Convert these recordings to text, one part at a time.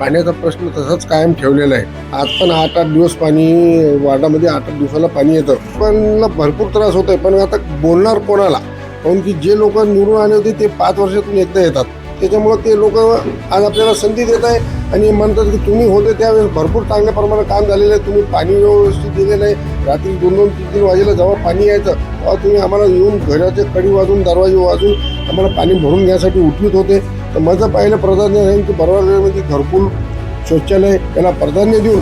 पाण्याचा प्रश्न तसाच कायम ठेवलेला आहे. आज पण आठ आठ दिवस पाणी वार्डामध्ये आठ आठ दिवसाला पाणी येतं. पण भरपूर त्रास होतोय. पण आता बोलणार कोणाला? काहून की जे लोक निवडून आले होते ते पाच वर्षातून एकदा येतात. त्याच्यामुळं ते लोक आज आपल्याला संधी देत आहे आणि म्हणतात की तुम्ही होते त्यावेळेस भरपूर चांगल्या प्रमाणात काम झालेलं आहे. तुम्ही पाणी व्यवस्थित दिलेलं आहे. रात्री दोन दोन तीन तीन वाजेला जेव्हा पाणी यायचं तेव्हा तुम्ही आम्हाला येऊन घराचे कडी वाजून दरवाजे वाजून आम्हाला पाणी भरून घ्यायसाठी उठवीत होते. तर माझं पहिलं प्राधान्य राहील की बरोबर घरकुल शौचालय याला प्राधान्य देऊन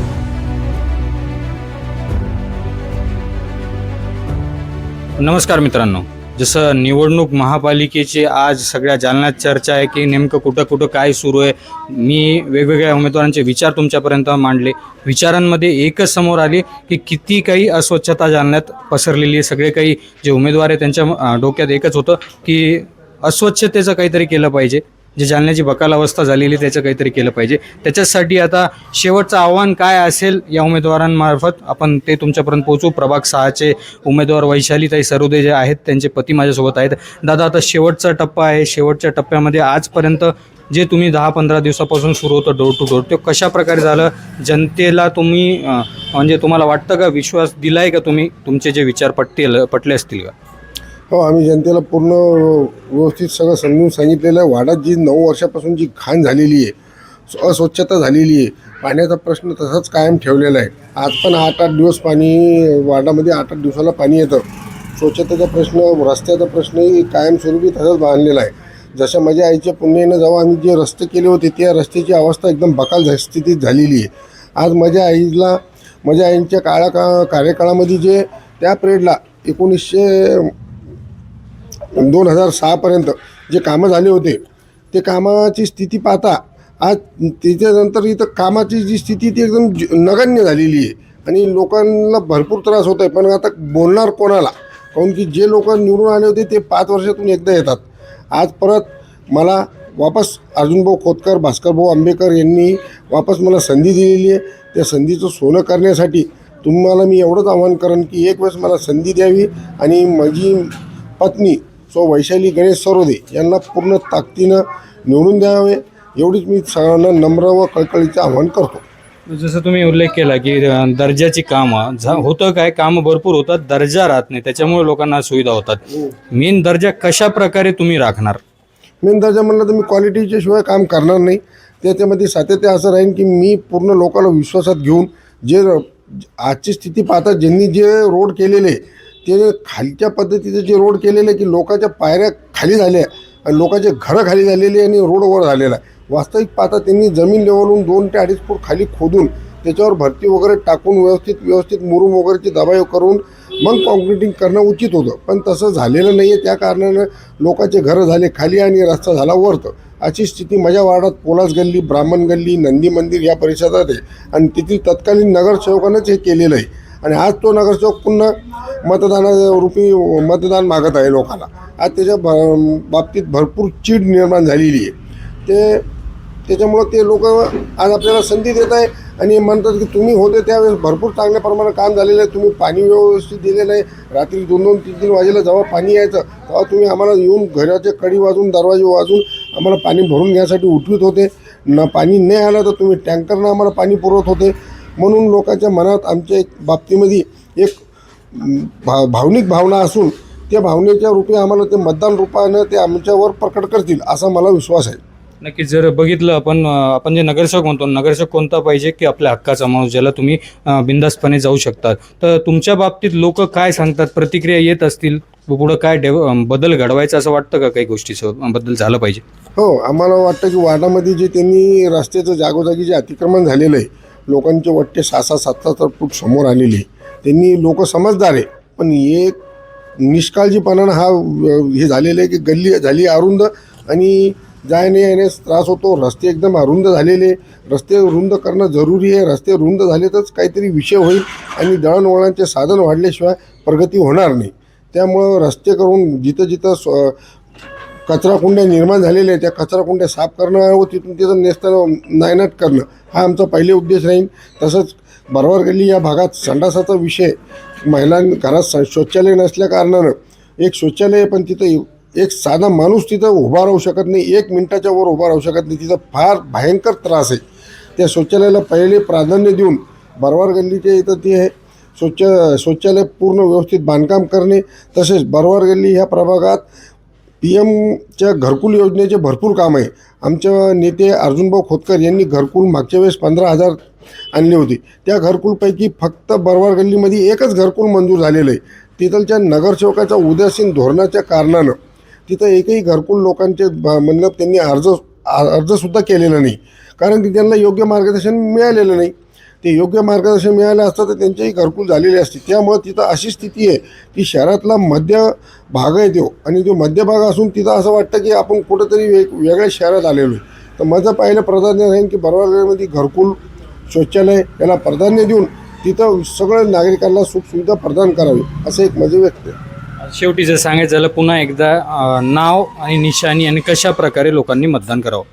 नमस्कार मित्रांनो. जसं निवडणूक महापालिकेची आज सगळ्या जालन्यात चर्चा आहे की नेमकं कुठं कुठं काय सुरू आहे मी वेगवेगळ्या उमेदवारांचे विचार तुमच्यापर्यंत मांडले. विचारांमध्ये एकच समोर आली की किती काही अस्वच्छता जालन्यात पसरलेली आहे. सगळे काही जे उमेदवार आहे त्यांच्या डोक्यात एकच होतं की अस्वच्छतेचं काहीतरी केलं पाहिजे. जे जालन्याची बकाल अवस्था झालेली आहे, त्याचं काहीतरी केलं पाहिजे. त्याच्यासाठी आता शेवटचं आव्हान काय असेल या उमेदवारांमार्फत? आपण ते तुमच्यापर्यंत पोहोचू. प्रभाग सहाचे उमेदवार वैशालीताई सरोदे जे आहेत त्यांचे पती माझ्यासोबत आहेत. दादा आता शेवटचा टप्पा आहे. शेवटच्या टप्प्यामध्ये आजपर्यंत जे तुम्ही दहा पंधरा दिवसापासून सुरू होतं डोर टू डोर ते कशा प्रकारे झालं? जनतेला तुम्ही म्हणजे तुम्हाला वाटतं का? विश्वास दिलाय का तुम्ही? तुमचे जे विचार पटतील पटले असतील का? हो आम्ही जनतेला पूर्ण व्यवस्थित सगळं समजून सांगितलेलं आहे. वाडात जी नऊ वर्षापासून जी घाण झालेली आहे अस्वच्छता झालेली आहे पाण्याचा प्रश्न तसाच कायम ठेवलेला आहे. आज पण आठ आठ दिवस पाणी वाडामध्ये आठ आठ दिवसाला पाणी येतं. स्वच्छतेचा प्रश्न रस्त्याचा प्रश्नही कायमस्वरूपी तसाच बांधलेला आहे. जशा माझ्या आईच्या पुण्यानं जेव्हा आम्ही जे रस्ते केले होते त्या रस्त्याची अवस्था एकदम बकाल स्थितीत झालेली आहे. आज माझ्या आईला माझ्या आईच्या काळा का कार्यकाळामध्ये जे त्या पिरियडला एकोणीसशे दोन हजार सहापर्यंत जे कामं झाले होते ते कामाची स्थिती पाहता आज त्याच्यानंतर इथं कामाची जी स्थिती ती एकदम नगण्य झालेली आहे. आणि लोकांना भरपूर त्रास होत आहे पण आता बोलणार कोणाला? काऊन की जे लोक निवडून आले होते ते पाच वर्षातून एकदा येतात. आज परत मला वापस अर्जुनभाऊ खोतकर भास्करभाऊ आंबेकर यांनी वापस मला संधी दिलेली आहे. त्या संधीचं सोनं करण्यासाठी तुम्हाला मी एवढंच आव्हान करेन की एक वेळेस मला संधी द्यावी आणि माझी पत्नी सो वैशाली गणेश सरोदे यांना पूर्ण ताकदीनं निवडून द्यावे एवढीच मी सगळ्यांना नम्र व कळकळीचं आवाहन करतो. जसं तुम्ही उल्लेख केला की दर्जाची कामं झा होतं काय कामं भरपूर होतात दर्जा राहत नाही त्याच्यामुळे लोकांना सुविधा होतात. मेन दर्जा कशा प्रकारे तुम्ही राखणार? मेन दर्जा म्हणलं तर मी क्वालिटीच्या शिवाय काम करणार नाही. त्याच्यामध्ये सातत्य असं राहील की मी पूर्ण लोकांना विश्वासात घेऊन जे आजची स्थिती पाहता ज्यांनी जे रोड केलेले ते खालच्या पद्धतीचे जे रोड केलेले की लोकांच्या पायऱ्या खाली झाल्या आणि लोकांचे घरं खाली झालेली आणि रोड वर झालेला आहे. वास्तविक पाहता त्यांनी जमीन लेवलून दोन ते अडीच फूट खाली खोदून त्याच्यावर भरती वगैरे टाकून व्यवस्थित व्यवस्थित मुरुम वगैरेची दबाव करून मग कॉन्क्रिटिंग करणं उचित होतं. पण तसं झालेलं नाही आहे. त्या कारणानं लोकांचे घरं झाले खाली आणि रस्ता झाला वरतं. अशी स्थिती माझ्या वार्डात पोलास गल्ली ब्राह्मण गल्ली नंदी मंदिर या परिसरात आहे. आणि तेथील तत्कालीन नगरसेवकानंच हे केलेलं आहे. आणि आज तो नगरसेवक पुन्हा मतदानारूपी मतदान मागत आहे लोकांना. आज त्याच्या भ बाबतीत भरपूर चीड निर्माण झालेली आहे. ते त्याच्यामुळं ते लोक आज आपल्याला संधी देत आहे आणि म्हणतात की तुम्ही होते त्यावेळेस भरपूर चांगल्या प्रमाणात काम झालेलं आहे. तुम्ही पाणी व्यवस्थित दिलेलं आहे. रात्री दोन दोन तीन तीन वाजेला जेव्हा पाणी यायचं तेव्हा तुम्ही आम्हाला येऊन घराचे कडी वाजून दरवाजे वाजून आम्हाला पाणी भरून घ्यायसाठी उठवीत होते. न पाणी नाही आलं तर तुम्ही टँकरनं आम्हाला पाणी पुरवत होते. म्हणून लोकांच्या मनात आमच्या एक बाबतीमध्ये एक भा भावनिक भावना असून त्या भावनेच्या रूपी आम्हाला ते मतदान रूपानं ते आमच्यावर प्रकट करतील असा मला विश्वास आहे. नक्कीच जर बघितलं आपण आपण जे नगरसेवक म्हणतो नगरसेवक कोणता पाहिजे की आपल्या हक्काचा माणूस ज्याला तुम्ही अं, बिनधास्तपणे जाऊ शकतात तर तुमच्या बाबतीत लोक काय सांगतात प्रतिक्रिया येत असतील पुढं काय डेव बदल घडवायचा असं वाटतं का काही गोष्टीचं बद्दल झालं पाहिजे? हो आम्हाला वाटतं की वार्डामध्ये जे त्यांनी रस्त्याचं जागोजागी जे अतिक्रमण झालेलं आहे लोकांचे वाटते सहा सहा सात सात फूट समोर आलेले. आहे. त्यांनी लोक समजदार आहे. पण एक निष्काळजीपणानं हा हे झालेलं आहे की गल्ली झाली अरुंद आणि जायने येण्यास त्रास होतो. रस्ते एकदम अरुंद झालेले. रस्ते रुंद करणं जरुरी आहे. रस्ते रुंद झाले तरच काहीतरी विषय होईल आणि दळणवळणाचे साधन वाढल्याशिवाय प्रगती होणार नाही. त्यामुळं रस्ते करून जिथं जिथं स्व कचराकुंड्या निर्माण झालेल्या आहेत त्या कचराकुंड्या साफ करणं व तिथून तिथं नेसताना नायनाट करणं हा आमचा पहिले उद्देश राहील. तसंच बरोबर गल्ली या भागात संडासाचा विषय महिलां घरात स- शौचालय नसल्या कारणानं एक शौचालय आहे, पण तिथं एक साधा माणूस तिथं उभा राहू शकत नाही एक मिनटाच्या वर उभा राहू शकत नाही तिथं फार भयंकर त्रास आहे. त्या शौचालयाला पहिले प्राधान्य देऊन बरवार गल्लीच्या इथं ते आहे स्वच्छ शौचालय पूर्ण व्यवस्थित बांधकाम करणे तसेच बरवार गल्ली ह्या प्रभागात पी एमच्या घरकुल योजनेचे भरपूर काम आहे. आमच्या नेते अर्जुनभाऊ खोतकर यांनी घरकुल मागच्या वेळेस पंधरा हजार आणले होते. त्या घरकुलपैकी फक्त बरवार गल्लीमध्ये एकच घरकुल मंजूर झालेलं आहे. तिथलच्या नगरसेवकाच्या उदासीन धोरणाच्या कारणानं तिथं एकही घरकुल लोकांचे ब- म्हणणं त्यांनी अर्ज अर्जसुद्धा केलेला नाही. कारण की त्यांना योग्य मार्गदर्शन मिळालेलं नाही. ते योग्य मार्गदर्शन मिळालं असतं तर त्यांचेही घरकुल झालेले असते. त्यामुळं तिथं अशी स्थिती आहे की शहरातला मध्य भाग आहे तो आणि तो मध्य भाग असून तिथं असं वाटतं की आपण कुठंतरी वेग वेगळ्या शहरात आलेलो आहे. तर माझं पहिलं प्राधान्य राहील की बरोबरमध्ये घरकुल शौचालय याला प्राधान्य देऊन तिथं सगळ्या नागरिकांना सुखसुविधा प्रदान करावी असं एक माझं व्यक्त आहे. शेवटी जर सांगायचं झालं पुन्हा एकदा नाव आणि निशाणी आणि कशा प्रकारे लोकांनी मतदान करावं?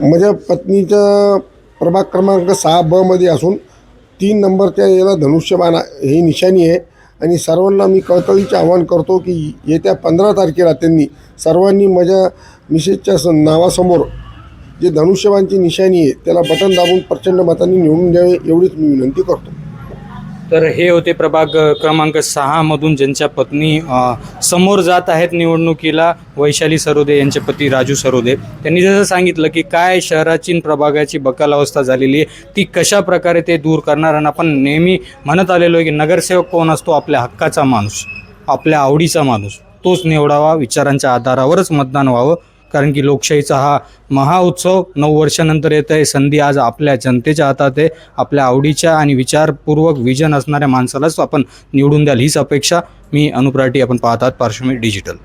माझ्या पत्नीचा प्रभाग क्रमांक सहा ब मध्ये असून तीन नंबरच्या याला धनुष्यबाण ही निशाणी आहे. आणि सर्वांना मी कळकळीचे आवाहन करतो की येत्या पंधरा तारखेला त्यांनी सर्वांनी माझ्या मिसेसच्या स नावासमोर जे धनुष्यबाणची निशाणी आहे त्याला बटन दाबून प्रचंड मतांनी निवडून द्यावे एवढीच मी विनंती करतो. तर हे होते प्रभाग क्रमांक सहामधून ज्यांच्या पत्नी समोर जात आहेत निवडणुकीला वैशाली सरोदे यांचे पती राजू सरोदे. त्यांनी जसं सांगितलं की काय शहराची प्रभागाची बकाल अवस्था झालेली आहे ती कशा प्रकारे ते दूर करणार आणि आपण नेहमी म्हणत आलेलो आहे की नगरसेवक कोण असतो? आपल्या हक्काचा माणूस आपल्या आवडीचा माणूस तोच निवडावा विचारांच्या आधारावरच मतदान व्हावं कारण की लोकशाहीचा हा महाउत्सव नऊ वर्षानंतर येत आहे. संधी आज आपल्या जनतेच्या हातात आहे. आपल्या आवडीच्या आणि विचारपूर्वक विजन असणाऱ्या माणसालाच आपण निवडून द्याल हीच अपेक्षा मी अनुप्राटी आपण पाहतात. पार्श्वमी डिजिटल.